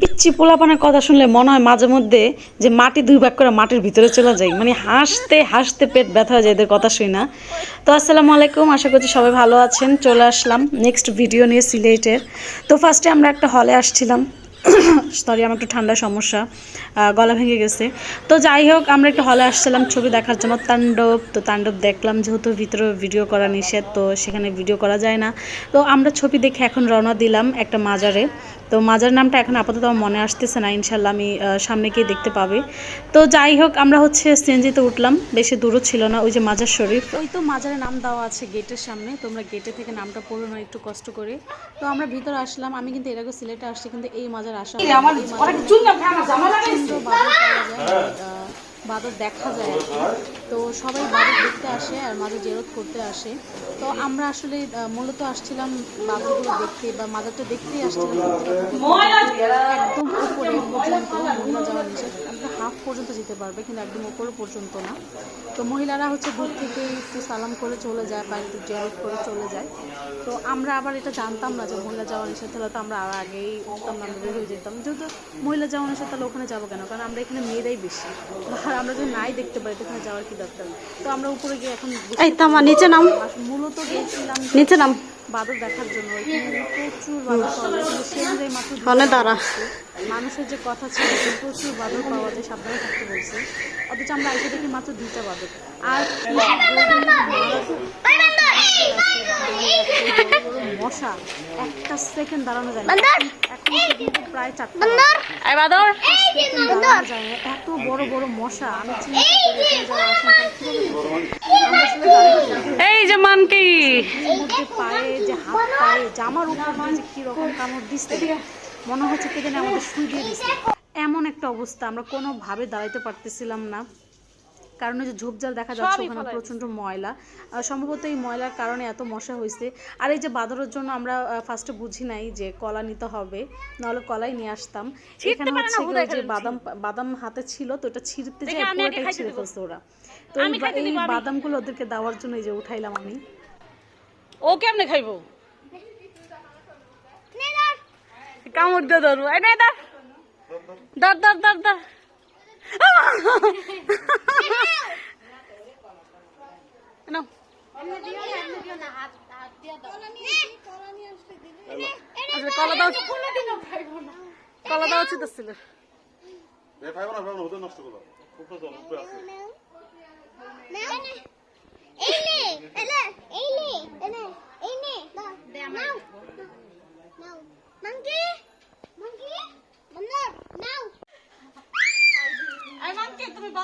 পিচ্ছি পোলাপানের কথা শুনলে মনে হয় মাঝে মধ্যে যে মাটি দুই ভাগ করে মাটির ভিতরে চলে যায়। মানে হাসতে হাসতে পেট ব্যথা হয়ে যায় এদের কথা শুই না। তো আসসালামু আলাইকুম, আশা করছি সবাই ভালো আছেন। চলে আসলাম নেক্সট ভিডিও নিয়ে সিলেটের তো ফার্স্টে আমরা একটা হলে আসছিলাম। সরি আমার একটু ঠান্ডা সমস্যা গলা ভেঙে গেছে। তো যাই হোক, আমরা একটু হলে আসছিলাম, ছবি দেখার জন্য তাণ্ডব। তো তাণ্ডব দেখলাম, যেহেতু ভিতরে ভিডিও করা নিষেধ, তো সেখানে ভিডিও করা যায় না। তো আমরা ছবি দেখে এখন রওনা দিলাম একটা মাজারে। তো মাজার নামটা এখন আপাতত আমার মনে আসতেছে না ইনশাল্লাহ আমি সামনে গিয়ে দেখতে পাবে। তো যাই হোক আমরা হচ্ছে সিএনজিতে উঠলাম বেশি দূরও ছিল না ওই যে মাজার শরীফ। ওই তো মাজারের নাম দেওয়া আছে গেটের সামনে তোমরা গেটে থেকে নামটা পড়ো না একটু কষ্ট করে। তো আমরা ভিতরে আসলাম আমি কিন্তু এর আগে সিলেটে আসছি কিন্তু এই মাজার আসা হয়নি। বাদর দেখা যায় আর কি। তো সবাই বাদর দেখতে আসে আর মাঝে জেরত করতে আসে তো আমরা আসলে মূলত আসছিলাম বাদরগুলো দেখতে বা মাদারটা দেখতেই আসছিলাম একদম উপরে যাওয়া নিষেধ হাফ পর্যন্ত যেতে পারবে কিন্তু একদম উপরে পর্যন্ত না। তো মহিলারা হচ্ছে দূর থেকে একটু সালাম করে চলে যায় বা একটু জেরত করে চলে যায়। তো আমরা আবার এটা জানতাম না যে মহিলা যাওয়া নিষেধ হলে তো আমরা আর আগেই উঠতাম না আমরা বের হয়ে যেতাম। যেহেতু মহিলা যাওয়া নিষেধ তাহলে ওখানে যাব কেন? কারণ আমরা এখানে মেয়েরাই বেশি। আর আমরা যদি নাই দেখতে পারি তো ওখানে যাওয়ার কি দরকার? তো আমরা উপরে গিয়ে এখন এই তামা নিচে নাম। মূলত গিয়েছিলাম নিচে নাম। বাদর দেখার জন্য প্রচুর বাদর পাওয়া যায়। কিন্তু অনুযায়ী মাত্র দুটো দাঁড়া। মানুষের যে কথা ছিল প্রচুর বাদর পাওয়া যায় সাবধানে থাকতে বলছে। অথচ আমরা এসে দেখি মাত্র দুইটা বাদর আর মশা একটা সেকেন্ড দাঁড়ানো যায় না। এখন প্রায় চারটা এই বাদর দাঁড়ানো যায় না। এত বড় বড় মশা আমি চিন্তা করি যারা আশঙ্কা কীভাবে থাকবে? আমরা আসলে দাঁড়িয়ে থাকি। এই যে মানকি এর মধ্যে পায়ে যে হাত পায়ে জামার উপর দিয়ে যে কি কামড় দিচ্ছে মনে হচ্ছে কে জানি আমাদের শুই দিয়ে দিচ্ছে। এমন একটা অবস্থা আমরা কোনোভাবে দাঁড়াইতে পারতেছিলাম না। কারণ ওই যে ঝোপঝাল দেখা যাচ্ছে ওখানে প্রচণ্ড ময়লা। সম্ভবত এই ময়লার কারণে এত মশা হয়েছে। আর এই যে বাদরের জন্য আমরা ফার্স্টে বুঝি নাই যে কলা নিতে হবে নাহলে কলাই নিয়ে আসতাম। এখানে হচ্ছে যে বাদাম বাদাম হাতে ছিল তো এটা ছিঁড়তে যে পুরোটাই ছিঁড়ে ফেলছে ওরা। তো এই বাদামগুলো ওদেরকে দেওয়ার জন্য এই যে উঠাইলাম আমি। ও কেমনে খাইবো? কামড় দিয়ে ধরবো। এই নে ধর ধর ধর ধর। ধর নাও। আচ্ছা, কলা দাও। কলা দাও উচিত ছিল। নষ্ট করো উপরে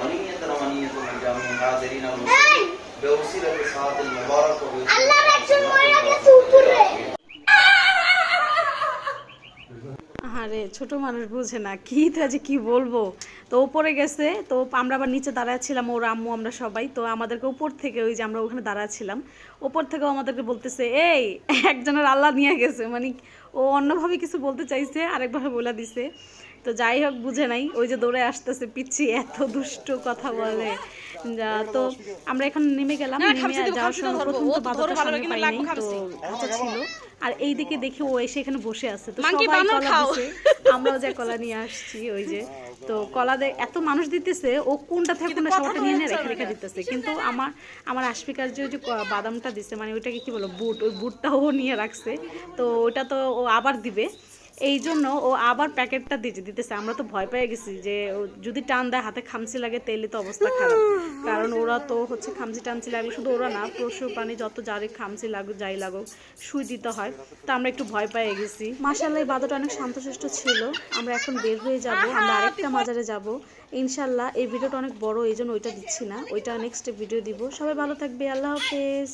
ونية ونية من جميع حاضرين المسلمين بوسيلة الصلاة المبارك আরে ছোট মানুষ বুঝে না কি তো যে কি বলবো তো উপরে গেছে তো আমরা আবার নিচে দাঁড়াচ্ছিলাম ওর আম্মু আমরা সবাই তো আমাদেরকে উপর থেকে ওই যে আমরা ওখানে দাঁড়াচ্ছিলাম উপর থেকেও আমাদেরকে বলতেছে এই একজনের আল্লাহ নিয়ে গেছে মানে ও অন্যভাবে কিছু বলতে চাইছে আরেকভাবে বলে দিছে তো যাই হোক বুঝে নাই। ওই যে দৌড়ে আসতেছে পিচ্ছি এত দুষ্ট কথা বলে। তো আমরা এখন নেমে গেলাম। নেমে যাওয়ার সময় প্রথম তো বাদরটা সামনে পাই নাই তো কাঁচা ছিল। আর এই দিকে দেখে ও এসে এখানে বসে আছে। তো সবাই কলা দিছে। আমরাও যে কলা নিয়ে আসছি ওই যে। তো কলা দে এত মানুষ দিতেছে ও কোনটা থেকে কোনটা সবটা নিয়ে নিয়ে রেখে রেখে দিতেছে। কিন্তু আমার আমার আশপিকার যে ওই যে বাদামটা দিছে মানে ওইটাকে কি বলো বুট ওই বুটটাও ও নিয়ে রাখছে। তো ওটা তো ও আবার দিবে। এই জন্য ও আবার প্যাকেটটা দিতে দিতেছে আমরা তো ভয় পেয়ে গেছি যে যদি টান দেয় হাতে খামচি লাগে তেলে তো অবস্থা খারাপ। কারণ ওরা তো হচ্ছে খামচি টামচি লাগলে শুধু ওরা না পশু প্রাণী যত যারে খামচি লাগুক যাই লাগুক সুই দিতে হয়। তা আমরা একটু ভয় পেয়ে গেছি। মাসাল্লাহ এই বাদরটা অনেক শান্তশিষ্ট ছিল। আমরা এখন বের হয়ে যাব আমরা আরেকটা মাজারে যাব। ইনশাল্লাহ এই ভিডিওটা অনেক বড় এই জন্য ওইটা দিচ্ছি না। ওইটা নেক্সট ভিডিও দিব। সবাই ভালো থাকবে আল্লাহ হাফেজ।